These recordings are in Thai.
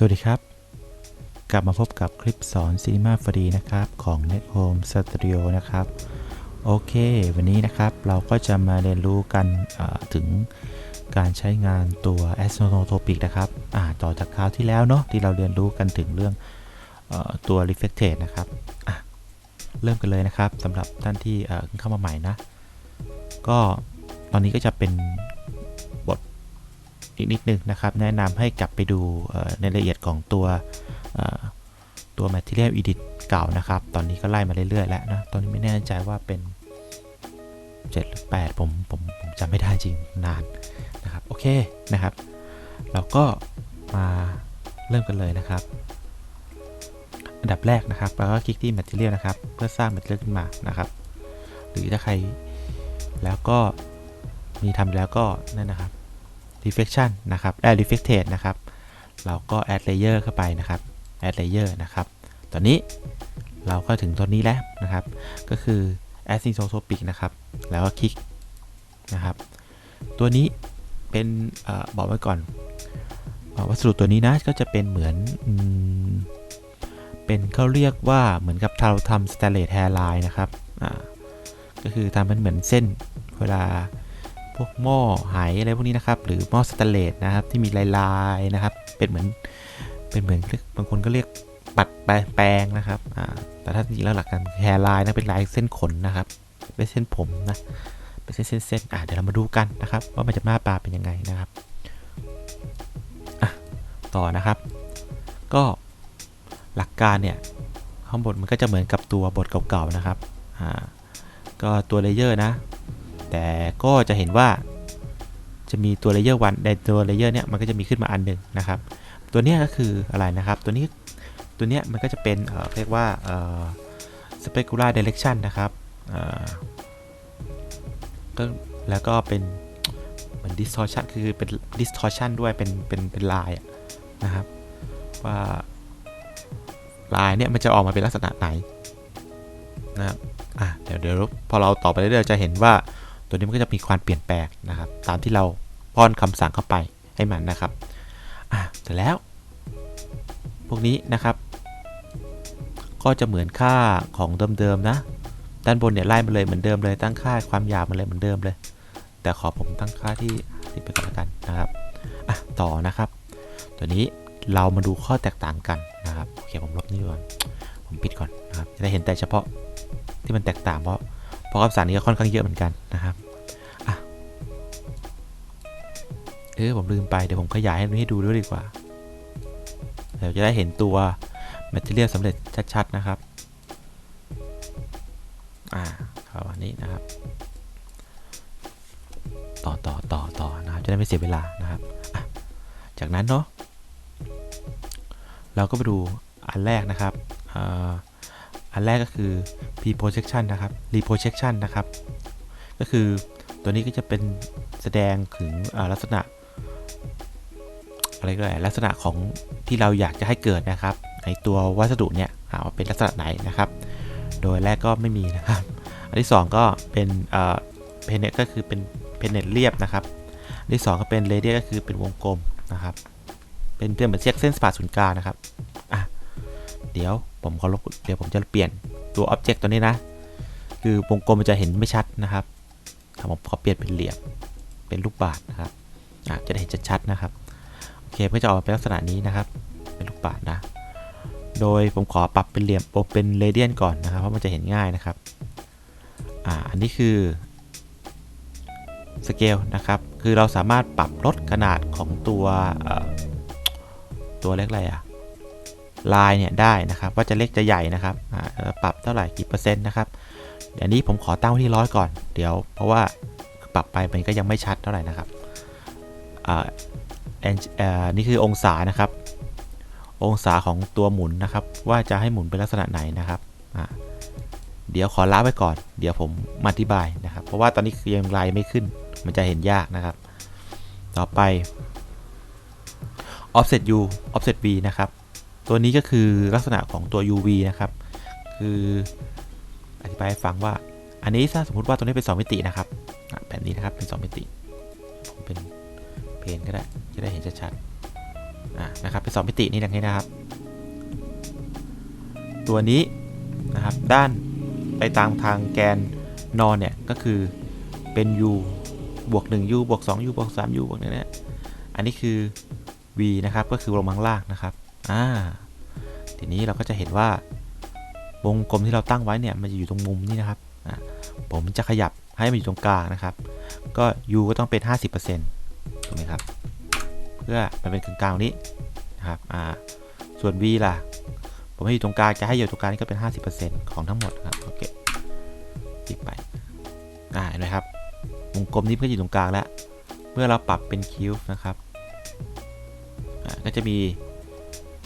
สวัสดีครับ กลับมาพบกับคลิปสอน Cinema ฟรีนะครับ ของ Net Home Studio นะครับ โอเค วันนี้นะครับเราก็จะมาเรียนรู้กันถึงการใช้งานตัว a s t r o t o p i c นะครับต่อจากคราวที่แล้วเนาะที่เราเรียนรู้กันถึงเรื่องอตัว Reflected นะครับเริ่มกันเลยนะครับสำหรับท่านที่เข้ามาใหม่นะ ก็ตอนนี้ก็จะเป็น อีกนิดนึงนะครับ แนะนำให้กลับไปดูในรายละเอียดของตัวตัว Material Edit เก่านะครับ ตอนนี้ก็ไล่มาเรื่อยๆแล้วนะตอนนี้ไม่แน่ใจว่าเป็น 7 หรือ 8 ผมผมผมจำไม่ได้จริงนานนะครับ โอเคนะครับ เราก็มาเริ่มกันเลยนะครับ อันดับแรกนะครับเราก็คลิกที่ Material นะครับ เพื่อสร้าง Material ขึ้นมานะครับ หรือถ้าใครแล้วก็มีทำแล้วก็นั่นนะครับ reflection นะครับได้ reflected นะครับ เราก็ add layer เข้าไปนะครับ add layer นะครับ ตอนนี้เราก็ถึงตัวนี้แล้วนะครับ ก็คือ asymptotic นะครับ แล้วก็คลิกนะครับ ตัวนี้เป็นอบอกไว้ก่อนเอ่อวัสดุตัวนี้นะก็จะเป็นเหมือนอเป็นเขาเรียกว่าเหมือนกับเราทำ stainless hairline นะครับ ก็คือทำเป็นเหมือนเส้นเวลา พวกหม้อไหอะไรพวกนี้นะครับ หรือหม้อสแตนเลสนะครับ ที่มีลายๆนะครับ เป็นเหมือนเป็นเหมือนเรียกบางคนก็เรียกปัดแปแปรงนะครับแต่ถ้าจริงแล้วหลักการแฮร์ไลน์นะเป็นลายเส้นขนนะครับเป็นเส้นผมนะเป็นเส้นเส้นเส้นอ่าเดี๋ยวเรามาดูกันนะครับ ว่ามันจะหน้าตาเป็นยังไงนะครับต่อนะครับ ก็หลักการเนี่ยข้างบนมันก็จะเหมือนกับตัวบทเก่าๆนะครับอ่าก็ตัวเลเยอร์นะ แต่ก็จะเห็นว่าจะมีตัวเลเยอร์วันในตัวเลเยอร์เนี่ยมันก็จะมีขึ้นมาอันหนึ่งนะครับ ตัวนี้ก็คืออะไรนะครับ ตัวนี้ตัวเนี้ยมันก็จะเป็นเออเรียกว่าเออ specular direction นะครับเออก็แล้วก็เป็นเหมือน distortion คือเป็น distortion ด้วยเป็นเป็นเป็นลายนะครับ ว่าลายเนี่ยมันจะออกมาเป็นลักษณะไหนนะครับอะเดี๋ยวเดี๋ยวพอเราต่อไปเรื่อยๆจะเห็นว่า ตัวนี้มันก็จะมีความเปลี่ยนแปลงนะครับ ตามที่เราป้อนคำสั่งเข้าไปให้มันนะครับอะเสร็จแล้ว พวกนี้นะครับ ก็จะเหมือนค่าของเดิมๆนะ ด้านบนเนี่ยไล่มาเลยเหมือนเดิมเลย ตั้งค่าความยาวมาเลยเหมือนเดิมเลย แต่ขอผมตั้งค่าที่ที่ไปก่อนละกันนะครับอะต่อนะครับ ตัวนี้เรามาดูข้อแตกต่างกันนะครับโอเคผมลบนี่ก่อนผมปิดก่อนนะครับจะได้เห็นแต่เฉพาะที่มันแตกต่างเพราะ เพราะคำสั่งนี้ก็ค่อนข้างเยอะเหมือนกันนะครับอะเออผมลืมไปเดี๋ยวผมขยายให้ให้ดูด้วยดีกว่าเดี๋ยวจะได้เห็นตัว Material สำเร็จชัดๆนะครับอ่าประมาณนี้นะครับ ต่อต่อต่อต่อนะครับจะได้ไม่เสียเวลานะครับจากนั้นเนาะเราก็ไปดูอันแรกนะครับ อันแรกก็คือ pre-projection นะครับ reprojection นะครับ ก็คือตัวนี้ก็จะเป็นแสดงถึงลักษณะ อะไรก็ได้ลักษณะของที่เราอยากจะให้เกิดนะครับในตัววัสดุเนี่ยอ่าว่าเป็นลักษณะไหนนะครับ โดยแรกก็ไม่มีนะครับ อันที่ 2 ก็เป็นเอ่อเพนเนตก็คือเป็นเพนเนตเรียบนะครับ อันที่ 2 ก็เป็นเรเดียก็คือเป็นวงกลมนะครับ เป็นเพื่อนเหมือนเส้นเส้นสปาศูนย์กลางนะครับ เดี๋ยวผมขอลบเดี๋ยวผมจะเปลี่ยนตัวอ็อบเจกต์ตัวนี้นะ คือวงกลมมันจะเห็นไม่ชัดนะครับอะผมขอเปลี่ยนเป็นเหลี่ยมเป็นลูกบาศก์นะครับะจะได้เห็นชัดๆนะครับโอเคก็จะออกมาเป็นลักษณะนี้นะครับ เป็นลูกบาศก์นะ โดยผมขอปรับเป็นเหลี่ยมเป็นเรเดียนก่อนนะครับเพราะมันจะเห็นง่ายนะครับอ่าอันนี้คือสเกลนะครับ คือเราสามารถปรับลดขนาดของตัวตัวเล็กอะไรอะ ลายเนี่ยได้นะครับ ว่าจะเล็กจะใหญ่นะครับอ่าปรับเท่าไหร่กี่เปอร์เซ็นต์นะครับเดี๋ยวนี้ผมขอตั้งไว้ที่ร้อยก่อนเดี๋ยว เพราะว่าปรับไปมันก็ยังไม่ชัดเท่าไหร่นะครับอ่า and- เอ่อนี่คือองศานะครับ องศาของตัวหมุนนะครับ ว่าจะให้หมุนเป็นลักษณะไหนนะครับอ่าเดี๋ยวขอละไว้ก่อน เดี๋ยวผมมาอธิบายนะครับ เพราะว่าตอนนี้ยังลายไม่ขึ้น มันจะเห็นยากนะครับ ต่อไป offset u offset v นะครับ ตัวนี้ก็คือลักษณะของตัว uv นะครับ คืออธิบายให้ฟังว่า อันนี้ถ้าสมมติว่าตัวนี้เป็น 2 มิตินะครับแบบนี้นะครับเป็น 2 มิติ ผมเป็นเพนก็ได้ จะได้เห็นชัดๆอ่านะครับ เป็นสองมิตินี่ดังนี้นะครับ ตัวนี้นะครับ ด้านไปตามทางแกนนอนเนี่ย ก็คือเป็น u บวก 1 u บวก 2 u บวก 3 u บวกเนี่ยนะอันนี้คือ v นะครับ ก็คือลงมาข้างล่างนะครับ อ่าทีนี้เราก็จะเห็นว่าวงกลมที่เราตั้งไว้เนี่ยมันจะอยู่ตรงมุมนี้นะครับอ่าผมจะขยับให้มันอยู่ตรงกลางนะครับ ก็ u ก็ต้องเป็น 50%ถูกไหมครับ เพื่อมันเป็นกลางๆนี้นะครับอ่าส่วน v ล่ะ ผมให้อยู่ตรงกลางจะให้อยู่ตรงกลางนี่ก็เป็น 50%ของทั้งหมดครับโอเคคลิกไปอ่าเห็นไหมครับวงกลมนี้ก็อยู่ตรงกลางแล้ว เมื่อเราปรับเป็นคิวนะครับอ่าก็จะมี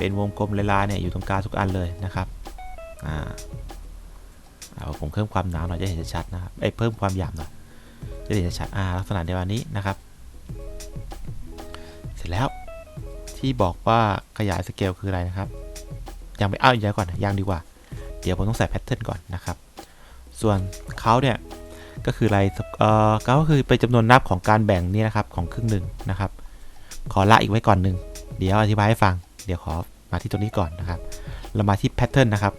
เป็นวงกลมลายๆเนี่ยอยู่ตรงกลางทุกอันเลยนะครับอ่าเอาผมเพิ่มความหนาหน่อยจะเห็นชัดนะครับไอ้เพิ่มความหยาบหน่อยจะเห็นชัดอ่าลักษณะเดียวกันนี้นะครับ เสร็จแล้วที่บอกว่าขยายสเกลคืออะไรนะครับยังไม่เอาอีกแล้วก่อนนะยังดีกว่า เดี๋ยวผมต้องใส่แพทเทิร์นก่อนนะครับ ส่วนเขาเนี่ยก็คืออะไรเอ่อเขาก็คือเป็นจำนวนนับของการแบ่งนี่นะครับของครึ่งหนึ่งนะครับ ขอละอีกไว้ก่อนหนึ่งเดี๋ยวอธิบายให้ฟัง เดี๋ยวขอ มาที่ตัวนี้ก่อนนะครับ เรามาที่แพทเทิร์นนะครับ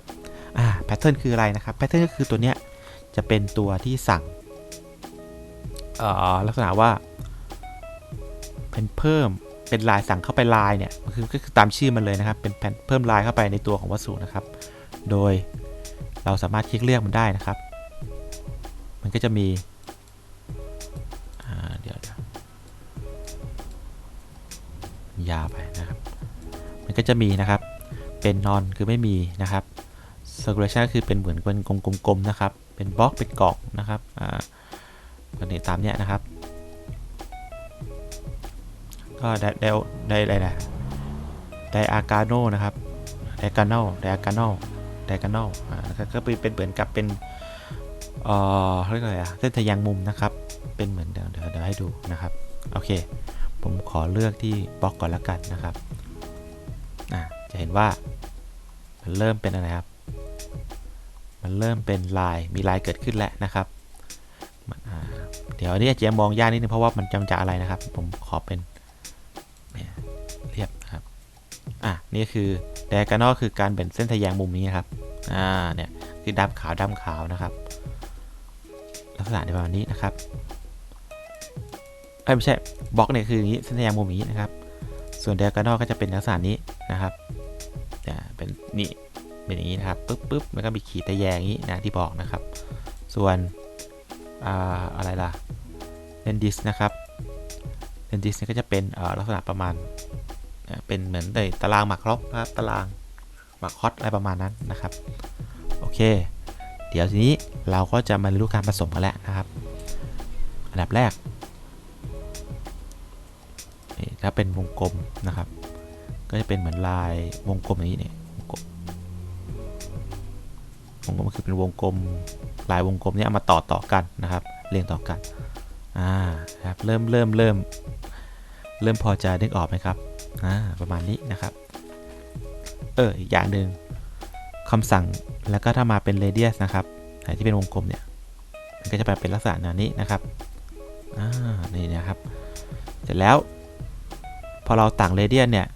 อ่าแพทเทิร์นคืออะไรนะครับแพทเทิร์นก็คือตัวเนี้ยจะเป็นตัวที่สั่งเอ่อลักษณะว่าเป็นเพิ่มเป็นลายสั่งเข้าไปลายเนี่ยก็คือก็คือตามชื่อมันเลยนะครับ เป็นเพิ่มลายเข้าไปในตัวของวัสดุนะครับ โดยเราสามารถคลิกเลือกมันได้นะครับ มันก็จะมีอ่าเดี๋ยวเดี๋ยว ยาวไปนะครับ ก็จะมีนะครับ เป็นนอนคือไม่มีนะครับ circulation คือเป็นเหมือนเป็นกลมๆนะครับ เป็นบล็อกเป็นกล่องนะครับอ่าก็เนี่ยตามเนี้ยนะครับ ก็ได้ได้ได้อะไรนะไดอากาโนนะครับไดกาโนไดอากาโนไดกาโนอ่าก็เป็นเป็นเหมือนกับเป็นเอ่อเขาเรียกอะไรอะเส้นทะแยงมุมนะครับ เป็นเหมือนเดี๋ยวเดี๋ยวให้ดูนะครับ โอเค ผมขอเลือกที่บล็อกก่อนละกันนะครับ อ่าจะเห็นว่ามันเริ่มเป็นอะไรครับ มันเริ่มเป็นลายมีลายเกิดขึ้นแล้วนะครับเดี๋ยวอันนี้อาจจะมองยากนิดนึงเพราะว่ามันจำจะอะไรนะครับ ผมขอเป็นเรียบครับอะนี่คือ diagonal คือการแบ่งเส้นทะแยงมุมนี้นะครับอ่าเนี่ยคือดำขาวดำขาวนะครับ ลักษณะในประมาณนี้นะครับไม่ใช่บล็อกเนี่ยคืออย่างนี้เส้นทะแยงมุมนี้นะครับ ส่วน diagonal ก็จะเป็นลักษณะนี้ นะครับเนี่ยเป็นนี่เป็นอย่างนี้นะครับปึ๊บปึ๊บมันก็มีขีดทะแยงอย่างนี้นะที่บอกนะครับ ส่วนอ่าอะไรล่ะเลนดิสนะครับเลนดิสเนี่ยก็จะเป็นอ่อลักษณะประมาณเอ่อเป็นเหมือนในตารางหมากรอบนะครับตารางหมากคอตอะไรประมาณนั้นนะครับโอเค เดี๋ยวทีนี้เราก็จะมาเรียนรู้การผสมกันแล้วนะครับ อันดับแรกนี่ถ้าเป็นวงกลมนะครับ ก็จะเป็นเหมือนลายวงกลมอย่างนี้เนี่ยวงกลมวงกลมก็คือเป็นวงกลมลายวงกลมเนี้เอามาต่อต่อกันนะครับ เรียงต่อกันอ่าครับเริ่มเริ่มเริ่มเริ่มพอจะนึกออกไหมครับอ่าประมาณนี้นะครับเอออีกอย่างหนึ่งคำสั่งแล้วก็ถ้ามาเป็น radius นะครับไหนที่เป็นวงกลมเนี่ยมันก็จะไปเป็นลักษณะนี้นะครับอ่านี่นะครับ เสร็จแล้ว พอเราต่าง radius เนี่ย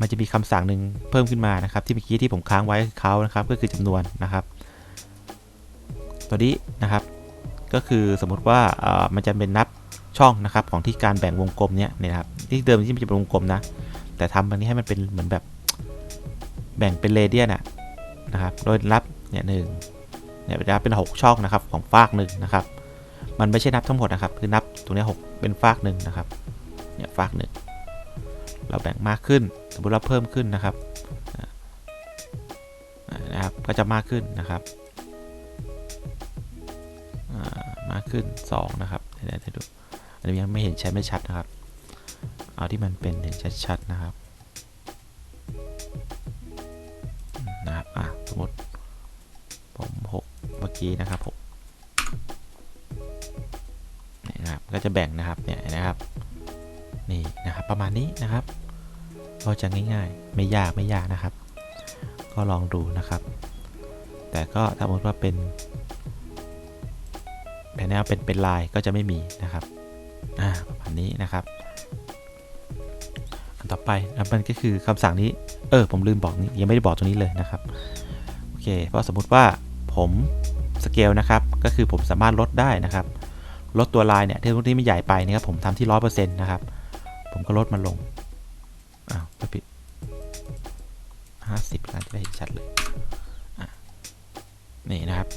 มันจะมีคำสั่งหนึ่งเพิ่มขึ้นมานะครับ ที่เมื่อกี้ที่ผมค้างไว้เขานะครับ ก็คือจำนวนนะครับ ตัวนี้นะครับ ก็คือสมมุติว่ามันจะเป็นนับช่องนะครับของที่การแบ่งวงกลมเนี้ยเนี่ยนะครับ ที่เดิมที่มันจะเป็นวงกลมนะ แต่ทำอันนี้ให้มันเป็นเหมือนแบบแบ่งเป็นเรเดียนะนะครับ โดยนับเนี่ยหนึ่งเนี่ยจะเป็น 6 ช่องนะครับของฟากหนึ่งนะครับ มันไม่ใช่นับทั้งหมดนะครับ คือนับตรงนี้ยหกเป็นฟากหนึ่งนะครับ เนี่ยฟากหนึ่ง เราแบ่งมากขึ้น สมมติเราเพิ่มขึ้นนะครับนะครับ ก็จะมากขึ้นนะครับมากขึ้น 2 นะครับเดี๋ยวดูอันนี้ยังไม่เห็นชัดไม่ชัดนะครับ เอาที่มันเป็นเห็นชัดๆนะครับนะครับอะสมมติผม 6 เมื่อกี้นะครับผมนี่นะครับก็จะแบ่งนะครับเนี่ยนะครับนี่นะครับประมาณนี้นะครับ ก็จะง่ายๆ ไม่ยากไม่ยากนะครับ ก็ลองดูนะครับ แต่ก็ถ้าสมมติว่าเป็นแผนแนวเป็นเป็นลายก็จะไม่มีนะครับอ่าประมาณนี้นะครับอันต่อไปอันมันก็คือคำสั่งนี้เออผมลืมบอกนี้ยังไม่ได้บอกตรงนี้เลยนะครับโอเคเพราะสมมุติว่าผมสเกลนะครับก็คือผมสามารถลดได้นะครับ ลดตัวลายเนี่ยที่ตรงที่ไม่ใหญ่ไปนะครับผมทำที่ร้อยเปอร์เซ็นต์นะครับ ผมก็ลดมันลง อ้าวไม่ผิดห้าสิบกาจะได้เห็นชัดเลยนี่นะครับ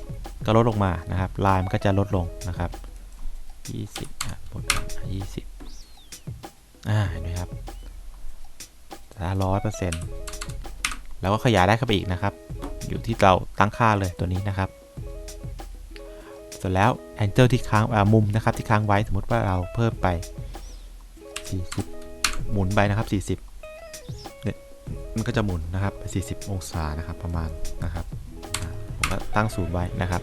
ก็ลดลงมานะครับ ลายมันก็จะลดลงนะครับยี่สิบอะบนยี่สิบอ่าเห็นไหมครับถ้าร้อยเปอร์เซ็นต์แล้วก็ขยายได้เข้าไปอีกนะครับ อยู่ที่เราตั้งค่าเลยตัวนี้นะครับเสร็จแล้วแองเจิลที่ค้างอ่ามุมนะครับที่ค้างไว้สมมติว่าเราเพิ่มไป 40 หมุนไปนะครับ 40เนี่ย มันก็จะหมุนนะครับไป40 องศานะครับประมาณนะครับผมก็ตั้งศูนย์ไว้นะครับ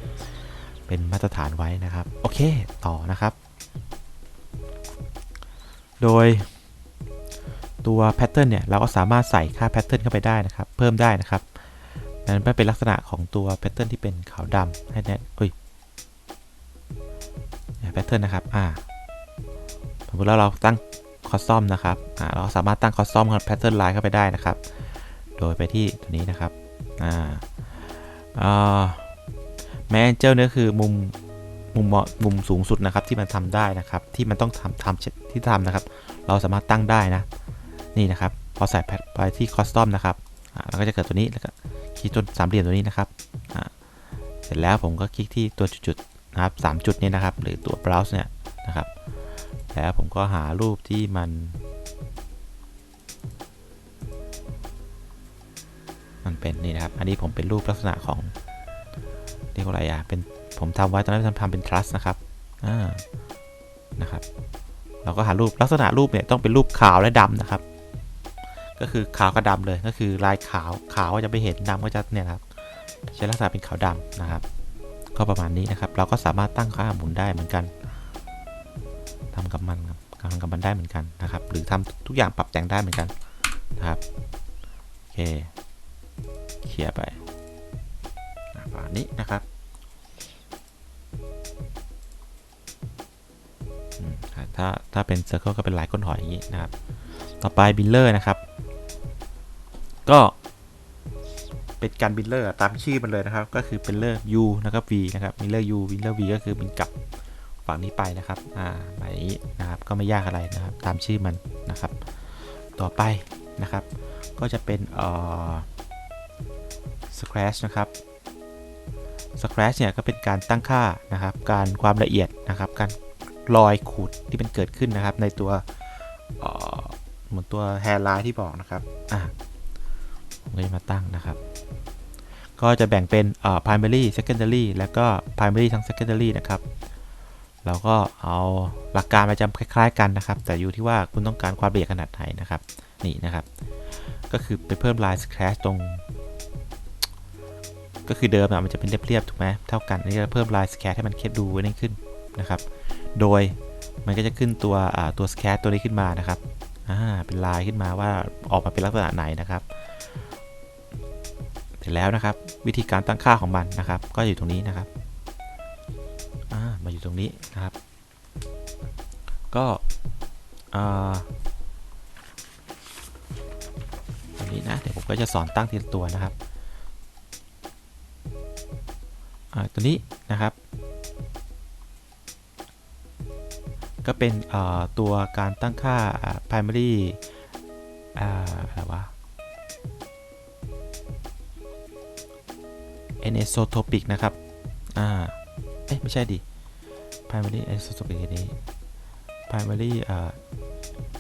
เป็นมาตรฐานไว้นะครับ โอเคต่อนะครับ โดยตัวแพทเทิร์นเนี่ยเราก็สามารถใส่ค่าแพทเทิร์นเข้าไปได้นะครับ เพิ่มได้นะครับนั้นเป็นลักษณะของตัวแพทเทิร์นที่เป็นขาวดำให้แน่เอ้ยแพทเทิร์นนะครับอ่าสมมติแล้วเราตั้ง คอสซอมนะครับเราสามารถตั้งคอสซอมกับแพทเทิร์นไลน์เข้าไปได้นะครับ โดยไปที่ตัวนี้นะครับอ่าอ่าแมนเจอร์เนี่ยคือมุมมุมเหมาะมุมสูงสุดนะครับที่มันทำได้นะครับ ที่มันต้องทำทำที่ทำนะครับ เราสามารถตั้งได้นะ นี่นะครับ พอใส่แพทไปที่คอสตอมนะครับอ่าเราก็จะเกิดตัวนี้แล้วก็คลิกตัวสามเหลี่ยมตัวนี้นะครับอ่าเสร็จแล้วผมก็คลิกที่ตัวจุดๆนะครับสามจุดนี้นะครับ หรือตัว browse เนี่ยนะครับ แล้วผมก็หารูปที่มันมันเป็นนี่นะครับ อันนี้ผมเป็นรูปลักษณะของเรียกว่าอะไรอะเป็นผมทำไว้ตอนนั้นทำเป็น trust นะครับอ่านะครับ เราก็หารูปลักษณะรูปเนี่ยต้องเป็นรูปขาวและดำนะครับ ก็คือขาวกับดำเลยก็คือลายขาวขาวก็จะไม่เห็นดำก็จะเนี่ยครับ ใช้ลักษณะเป็นขาวดำนะครับ ก็ประมาณนี้นะครับ เราก็สามารถตั้งค่าหมุนได้เหมือนกัน ทำกับมันครับทำกับมันได้เหมือนกันนะครับ หรือทำทุกอย่างปรับแต่งได้เหมือนกันนะครับโอเคเคลียร์ไปอะประมาณนี้นะครับถ้าถ้าเป็นเซอร์เคิลก็เป็นลายก้นหอยอย่างนี้นะครับ ต่อไปบิลเลอร์นะครับ ก็เป็นการบิลเลอร์ตามชื่อมันเลยนะครับ ก็คือเป็นเลอร์ U นะครับ V นะครับบิลเลอร์ U บิลเลอร์ V ก็คือบินกลับ ฝั่งนี้ไปนะครับอ่าหมายนี้นะครับก็ไม่ยากอะไรนะครับตามชื่อมันนะครับ ต่อไปนะครับ ก็จะเป็นเอ่อ scratch นะครับ scratch เนี่ยก็เป็นการตั้งค่านะครับ การความละเอียดนะครับ การรอยขูดที่มันเกิดขึ้นนะครับ ในตัวเอ่อเหมือนตัว hairline ที่บอกนะครับอ่าผมก็จะมาตั้งนะครับ ก็จะแบ่งเป็นเอ่อ primary secondary แล้วก็ primary ทั้ง secondary นะครับ เราก็เอาหลักการมาจำคล้ายๆกันนะครับ แต่อยู่ที่ว่าคุณต้องการความละเอียดขนาดไหนนะครับ นี่นะครับ ก็คือไปเพิ่มลาย scratch ตรง ก็คือเดิมอะมันจะเป็นเรียบๆถูกไหมเท่ากันนนี้เราเพิ่มลาย scratch ให้มันเคดูไว้นี่ขึ้นนะครับ โดยมันก็จะขึ้นตัวอ่าตัว scratch ตัวนี้ขึ้นมานะครับอ่าเป็นลายขึ้นมาว่าออกมาเป็นลักษณะไหนนะครับเสร็จแล้วนะครับ วิธีการตั้งค่าของมันนะครับ ก็อยู่ตรงนี้นะครับ อ่ามาอยู่ตรงนี้นะครับ ก็อ่าตรงนี้นะเดี๋ยวผมก็จะสอนตั้งทีละตัวนะครับอ่าตัวนี้นะครับ ก็เป็นอ่าตัวการตั้งค่า primary อ่าอะไรวะ anisotropic นะครับ อ่า เอ๊ะไม่ใช่ดิ primary isotopic อันนี้ primary เอ่อ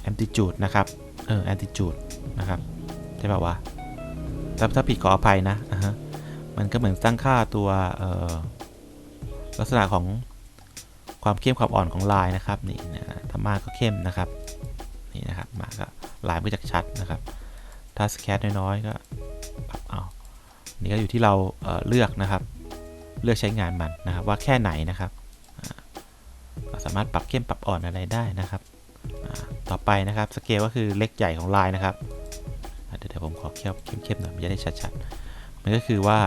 amplitude นะครับ เออ amplitude นะครับ ใช่ป่าววะถ้าถ้าผิดขออภัยนะอ่าฮะ มันก็เหมือนตั้งค่าตัวเอ่อลักษณะของความเข้มความอ่อนของลายนะครับ นี่นะถ้ามากก็เข้มนะครับ นี่นะครับมากก็ลายมันก็จะชัดนะครับ ถ้าสแคตน้อยๆก็ปรับเอานี่ก็อยู่ที่เราเเลือกนะครับ เลือกใช้งานมันนะครับ ว่าแค่ไหนนะครับเราสามารถปรับเข้มปรับอ่อนอะไรได้นะครับ ต่อไปนะครับสเกลก็คือเล็กใหญ่ของลายนะครับเดี๋ยวเดี๋ยวผมขอเข้มเข้มหน่อยมันจะได้ชัดๆ มันก็คือว่า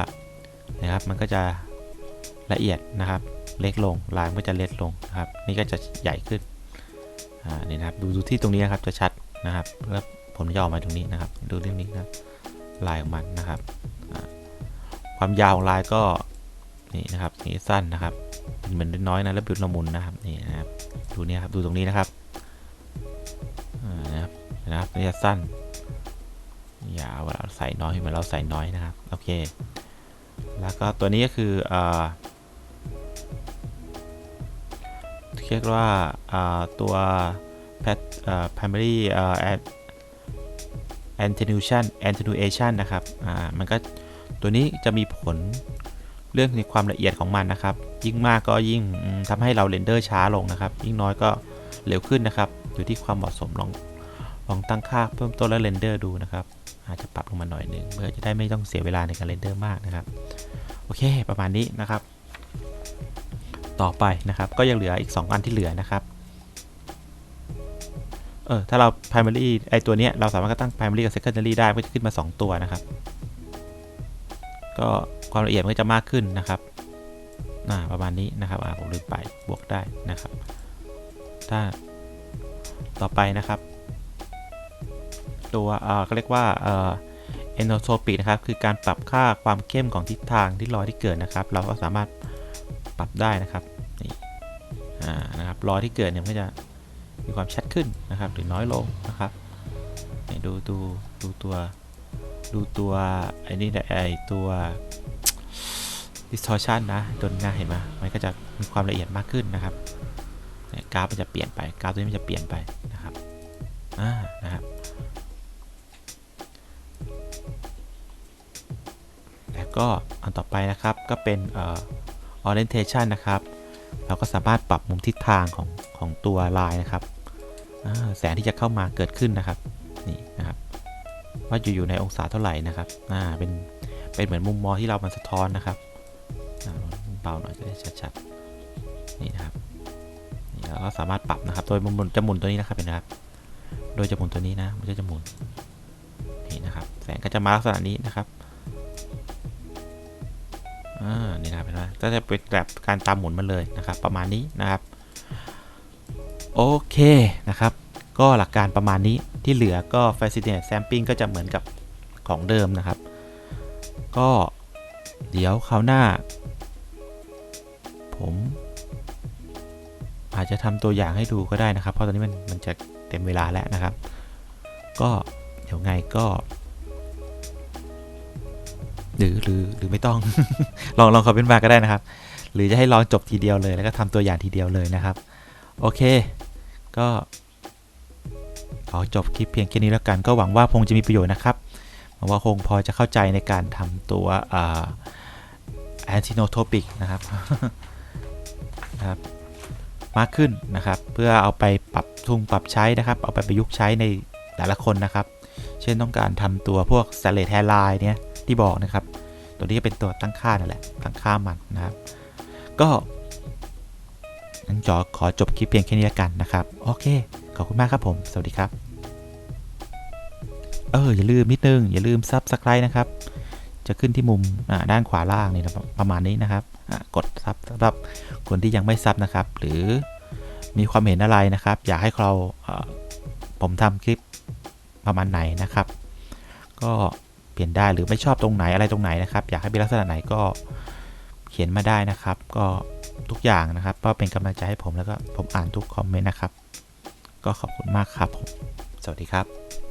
นะครับมันก็จะละเอียดนะครับ เล็กลงลายมันก็จะเล็กลงนะครับ นี่ก็จะใหญ่ขึ้นอ่านี่นะครับดูดูที่ตรงนี้นะครับจะชัดนะครับแล้วผมจะออกมาตรงนี้นะครับ ดูเรื่องนี้นะลายของมันนะครับ ความยาวของลายก็ นี่นะครับนี่สั้นนะครับเป็นเหมือนน้อยนะแล้วบิดละมุนนะครับนี่นะครับดูนี่ครับดูตรงนี้นะครับนะครับนะครับนี่จะสั้นยาวเวลาใส่น้อยเหมือนเราใส่น้อยนะครับโอเค แล้วก็ตัวนี้ก็คืออ่าเรียกว่าาตัว pat อ่า primary อ่า at- attenuation attenuation นะครับอ่ามันก็ตัวนี้จะมีผล เรื่องในความละเอียดของมันนะครับ ยิ่งมากก็ยิ่งอืมทำให้เราเรนเดอร์ช้าลงนะครับ ยิ่งน้อยก็เร็วขึ้นนะครับ อยู่ที่ความเหมาะสมลองลองตั้งค่าเพิ่มต้นแล้วเรนเดอร์ดูนะครับ อาจจะปรับลงมาหน่อยหนึ่งเพื่อจะได้ไม่ต้องเสียเวลาในการเรนเดอร์มากนะครับ โอเค ประมาณนี้นะครับ ต่อไปนะครับ ก็ยังเหลืออีก 2 อันที่เหลือนะครับเออถ้าเรา primary ไอตัวเนี้ยเราสามารถก็ตั้ง primary กับ secondary ได้ก็จะขึ้นมา 2 ตัวนะครับ ก็ ความละเอียดมันก็จะมากขึ้นนะครับประมาณนี้นะครับผมลืมไปบวกได้นะครับ ถ้าต่อไปนะครับ ตัวเขาเรียกว่าเอ่อ enotropic นะครับ คือการปรับค่าความเข้มของทิศทางที่รอยที่เกิดนะครับ เราก็สามารถปรับได้นะครับนี่นะครับรอยที่เกิดเนี่ยมันก็จะมีความชัดขึ้นนะครับ หรือน้อยลงนะครับดูดูดูตัวดูตัวไอ้นี่แหละไอ้ตัว distortion นะตัวนี้นะเห็นไหมมันก็จะมีความละเอียดมากขึ้นนะครับกราฟมันจะเปลี่ยนไปกราฟตัวนี้มันจะเปลี่ยนไปนะครับอ่านะครับแล้วก็อันต่อไปนะครับก็เป็นเอ่อ orientation นะครับเราก็สามารถปรับมุมทิศทางของของตัวลายนะครับแสงที่จะเข้ามาเกิดขึ้นนะครับนี่นะครับว่าอยู่อยู่ในองศาเท่าไหร่นะครับอ่าเป็นเป็นเหมือนมุมมองที่เรามันสะท้อนนะครับ เบาหน่อยจะได้ชัดๆ นี่นะครับ นี่เราก็สามารถปรับนะครับ โดยมุมจะหมุนตัวนี้นะครับเห็นนะครับ โดยจะหมุนตัวนี้นะ มันก็จะหมุน นี่นะครับ แสงก็จะมาลักษณะนี้นะครับอ่านี่นะครับเห็นไหมก็จะเป็นแบบการตามหมุนมันเลยนะครับ ประมาณนี้นะครับโอเคนะครับ ก็หลักการประมาณนี้ที่เหลือก็ Fascinate Sampling ก็จะเหมือนกับของเดิมนะครับ ก็เดี๋ยวคราวหน้า ผมอาจจะทำตัวอย่างให้ดูก็ได้นะครับ เพราะตอนนี้มันมันจะเต็มเวลาแล้วนะครับ ก็เดี๋ยวไงก็ หรือหรือหรือไม่ต้อง ลองลองคอมเมนต์มาก็ได้นะครับ หรือจะให้ลองจบทีเดียวเลย แล้วก็ทำตัวอย่างทีเดียวเลยนะครับ โอเค ก็ขอจบคลิปเพียงแค่นี้แล้วกัน ก็หวังว่าคงจะมีประโยชน์นะครับหวังว่าคงพอจะเข้าใจในการทำตัวอ่า antinotopic นะครับ นะครับมากขึ้นนะครับ เพื่อเอาไปปรับทุงปรับใช้นะครับ เอาไปประยุกต์ใช้ในแต่ละคนนะครับ เช่นต้องการทำตัวพวก s เล t hair line เนี่ยที่บอกนะครับ ตัวนี้ก็เป็นตัวตั้งค่านั่นแหละ ตั้งค่ามันนะครับ ก็งั้นจอขอจบคลิปเพียงแค่นี้แล้วกันนะครับ โอเค ขอบคุณมากครับผม สวัสดีครับ เอออย่าลืมนิดนึง อย่าลืมซับสไคร b e นะครับ จะขึ้นที่มุมด้านขวาล่างนี่นะประมาณนี้นะครับกดซับสำหรับคนที่ยังไม่ซับนะครับ หรือมีความเห็นอะไรนะครับ อยากให้เราผมทำคลิปประมาณไหนนะครับ ก็เปลี่ยนได้หรือไม่ชอบตรงไหนอะไรตรงไหนนะครับ อยากให้เป็นลักษณะไหนก็เขียนมาได้นะครับ ก็ทุกอย่างนะครับ ก็เป็นกำลังใจให้ผมแล้วก็ผมอ่านทุกคอมเมนต์นะครับ ก็ขอบคุณมากครับผมสวัสดีครับ